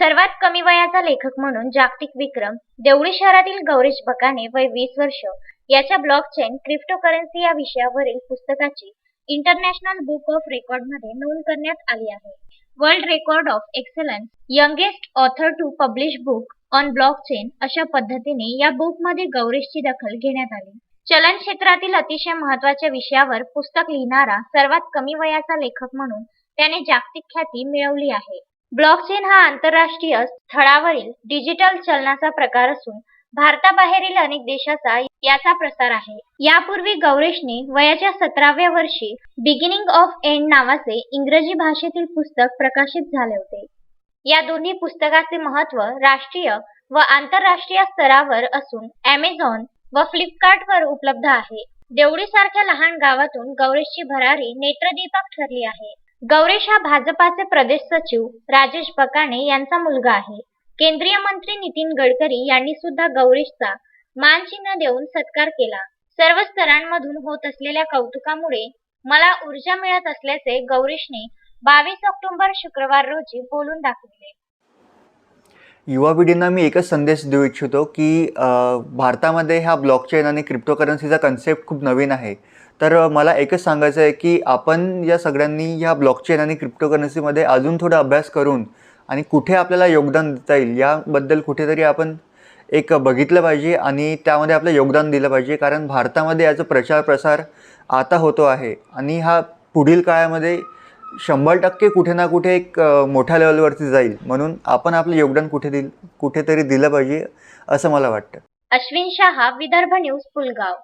सर्वात कमी वयाचा लेखक म्हणून जागतिक विक्रम देवळी शहरातील गौरीश बकाने वय वीस वर्ष याच्या ब्लॉकचेन क्रिप्टोकरन्सी या विषयावरील पुस्तकाची इंटरनॅशनल बुक ऑफ रेकॉर्डमध्ये नोंद करण्यात आली आहे. World record of excellence youngest author to publish book on blockchain अशा पद्धतीने या बुकमध्ये गौरीशची दखल घेण्यात आली. चलन क्षेत्रातील अतिशय महत्त्वाच्या विषयावर पुस्तक लिहिणारा सर्वात कमी वयाचा लेखक म्हणून त्याने जागतिक ख्याती मिळवली आहे. ब्लॉकचेन हा आंतरराष्ट्रीय स्थळावरील डिजिटल चलनाचा प्रकार असून भारताबाहेरील अनेक देशाचा याचा प्रसार आहे. यापूर्वी गौरेशने वयाच्या सतराव्या वर्षी बिगिनिंग ऑफ एंड नावाचे इंग्रजी भाषेतील पुस्तक प्रकाशित झाले होते. या दोन्ही पुस्तकाचे महत्त्व राष्ट्रीय व आंतरराष्ट्रीय स्तरावर असून अमेझॉन व फ्लिपकार्ट वर उपलब्ध आहे. देवडी सारख्या लहान गावातून गौरेशची भरारी नेत्रदीपक ठरली आहे. गौरेश हा भाजपाचे प्रदेश सचिव राजेश बकाणे यांचा मुलगा आहे. केंद्रीय मंत्री नितीन गडकरी यांनी सुद्धा गौरीशचा मानचिन्ह देऊन सत्कार केला. सर्व स्तरांमधून होत असलेल्या कौतुकामुळे मला ऊर्जा मिळत असल्याचे गौरीशने बावीस ऑक्टोबर शुक्रवार रोजी बोलून दाखवले. युवा पिढींना मी एकच संदेश देऊ इच्छितो की भारतामध्ये ह्या ब्लॉकचेन आणि क्रिप्टोकरन्सीचा कन्सेप्ट खूप नवीन आहे. तर मला एकच सांगायचं आहे की आपण या सगळ्यांनी ह्या ब्लॉकचेन आणि क्रिप्टोकरन्सीमध्ये अजून थोडा अभ्यास करून आणि कुठे आपल्याला योगदान देता येईल याबद्दल कुठेतरी आपण एक बघितलं पाहिजे आणि त्यामध्ये आपलं योगदान दिलं पाहिजे. कारण भारतामध्ये याचा प्रचार प्रसार आता होतो आहे आणि हा पुढील काळामध्ये शंभर टक्के कुठे ना कुठे एक मोठ्या लेवलवरती जाईल. म्हणून आपण आपलं योगदान कुठे दिल कुठेतरी दिलं पाहिजे असं मला वाटतं. अश्विन शहा विदर्भ न्यूज पुलगाव.